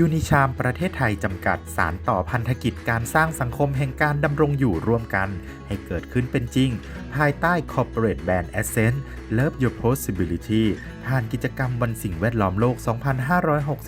ยูนิชามประเทศไทยจำกัดสารต่อพันธกิจการสร้างสังคมแห่งการดำรงอยู่ร่วมกัน ให้เกิดขึ้นเป็นจริง ภายใต้ Corporate Brand Essence Love Your Possibility ผ่านกิจกรรมวันสิ่งแวดล้อมโลก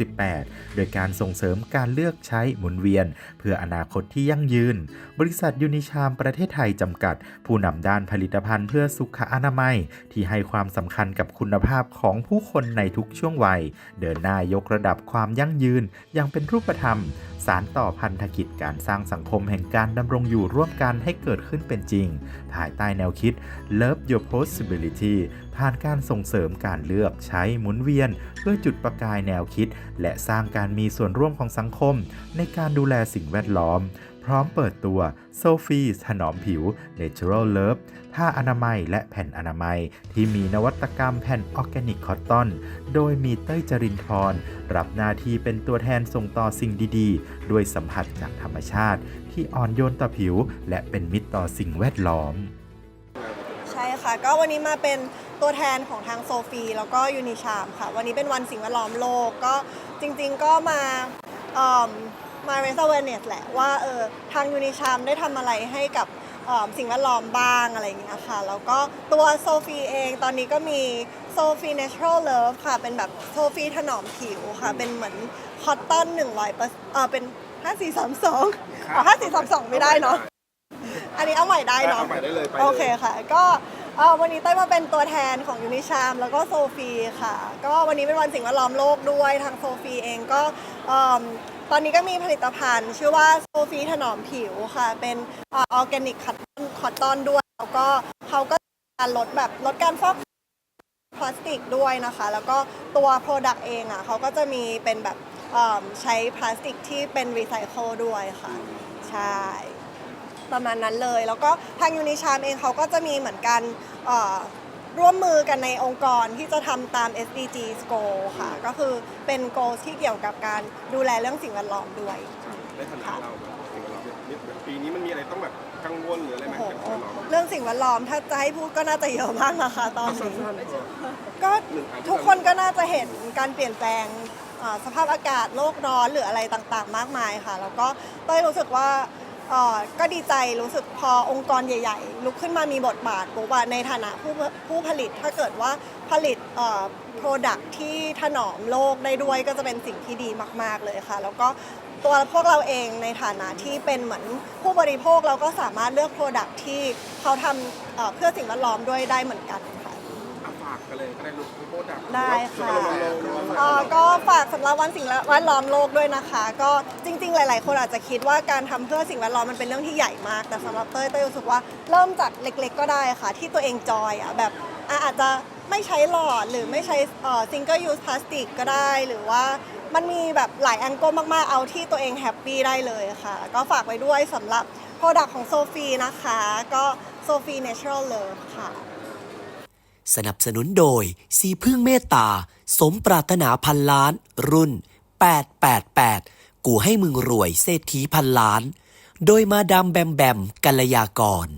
2568 โดยการส่งเสริมการเลือกใช้หมุนเวียน เพื่ออนาคตที่ยั่งยืน บริษัทยูนิชามประเทศไทยจำกัด ผู้นำด้านผลิตภัณฑ์เพื่อสุขอนามัย ที่ให้ความสำคัญกับคุณภาพของผู้คนในทุกช่วงวัย เดินหน้ายกระดับความยั่งยืนอย่างเป็นรูปธรรมสารต่อพันธกิจการสร้างสังคมแห่งการดำรงอยู่ร่วมกันให้เกิดขึ้นเป็นจริง ภายใต้แนวคิด Love Your Possibility ผ่านการส่งเสริมการเลือกใช้หมุนเวียน เพื่อจุดประกายแนวคิด และสร้างการมีส่วนร่วมของสังคม ในการดูแลสิ่งแวดล้อม พร้อมเปิดตัวโซฟีถนอมผิว Natural Love ผ้าอนามัยและแผ่นอนามัย ที่มีนวัตกรรมแผ่นออร์แกนิกคอตตอน โดยมีเต้ยจรินทร์รับหน้าที่เป็นตัวแทนส่งต่อสิ่งดีๆ ด้วยสัมผัสจากธรรมชาติ ที่อ่อนโยนต่อผิว และเป็นมิตรต่อสิ่งแวดล้อม ใช่ค่ะ ก็วันนี้มาเป็น ตัวแทนของทางโซฟีแล้วก็ยูนิชามค่ะ วันนี้เป็นวันสิ่งแวดล้อมโลกก็จริงๆก็มาเอิ่มมา raise awareness แหละว่าเออทางยูนิชามได้ทำอะไรให้กับเอิ่มสิ่งแวดล้อมบ้างอะไรอย่างเงี้ยค่ะ แล้วก็ตัวโซฟีเองตอนนี้ก็มีโซฟี natural love ค่ะ เป็นแบบโซฟีถนอมผิวค่ะ เป็นเหมือนคอตตอน100เปอร์เออเป็น5432อ๋อ5432ไม่ได้เนาะอันนี้เอาใหม่ได้เนาะเอาใหม่ได้เลยไปเลยโอเคค่ะ ก็ เอ่อวันนี้เต้ยมาเป็นตัวแทนของยูนิชามแล้วก็โซฟีค่ะ ก็วันนี้เป็นวันสิ่งแวดล้อมโลกด้วยทางโซฟีเองก็เอิ่มตอนนี้ก็มีผลิตภัณฑ์ ชื่อว่าโซฟีถนอมผิวค่ะ เป็นออร์แกนิกคัตคอตตอนด้วย แล้วก็เขาก็การลดแบบลดการฟอกพลาสติกด้วยนะคะ แล้วก็ตัว Product เองอะเขาก็จะมีเป็นแบบเอิ่มใช้พลาสติกที่เป็นรีไซเคิลด้วยค่ะ ใช่ ประมาณนั้นเลย แล้วก็ทางยูนิชามเองเขาก็จะมีเหมือนกันเอ่อร่วมมือกันในองค์กรที่จะทำตาม SDG goal ค่ะ ก็คือเป็น goal ที่เกี่ยวกับการดูแลเรื่องสิ่งแวดล้อมด้วย ในฐานะเราแบบสิ่งแวดล้อมเนี่ยปีนี้มันมีอะไรต้องแบบกังวลหรืออะไรไหมโอ้โหกับสิ่งแวดล้อมเรื่องสิ่งแวดล้อมถ้าจะให้พูดก็น่าจะเยอะมากนะคะตอนสั้นี้นๆ ก็หนึ่งอันทุกคนก็น่าจะเห็นการเปลี่ยนแปลงอ่าสภาพอากาศโลกร้อนหรืออะไรต่างๆ มากมายค่ะ แล้วก็เต้ยรู้สึกว่า เอ่อก็ดีใจรู้สึกพอองค์กรใหญ่ ๆ ลุกขึ้นมามีบทบาทปุ๊บอะในฐานะผู้ผู้ผลิตถ้าเกิดว่าผลิตเอ่อ product ที่ถนอมโลกได้ด้วยก็จะเป็นสิ่งที่ดีมาก ๆ เลยค่ะ แล้วก็ตัวพวกเราเองในฐานะที่เป็นเหมือนผู้บริโภคเราก็สามารถเลือก product ที่เขาทำเอ่อเพื่อสิ่งแวดล้อมด้วยได้เหมือนกันค่ะ กกันเลยก็ได้ลูกโปรดักต์ได้ค่ะช่วยกันรณรงค์เอ่อก็ฝากสำหรับวันสิ่งแวดล้อมโลกด้วยนะคะ ก็จริง ๆ หลาย ๆ คนอาจจะคิดว่าการทำเพื่อสิ่งแวดล้อมมันเป็นเรื่องที่ใหญ่มาก แต่สำหรับเต้ยเต้ยรู้สึกว่าเริ่มจากเล็ก ๆ ก็ได้ค่ะ ที่ตัวเองจอยอะแบบอะอาจจะไม่ใช้หลอดหรือไม่ใช้ซิงเกิลยูสพลาสติกก็ได้ หรือว่ามันมีแบบหลายแองเกิลมาก ๆ เอาที่ตัวเองแฮปปี้ได้เลยค่ะ ก็ฝากไว้ด้วยสำหรับโปรดักต์ของโซฟีนะคะ ก็โซฟีเนเชอรัลเลิฟค่ะ สนับสนุนโดย สีพึ่งเมตตา สมปรารถนาพันล้าน รุ่น 888 กูให้มึงรวยเศรษฐีพันล้าน โดยมาดามแบมแบมกัลยากร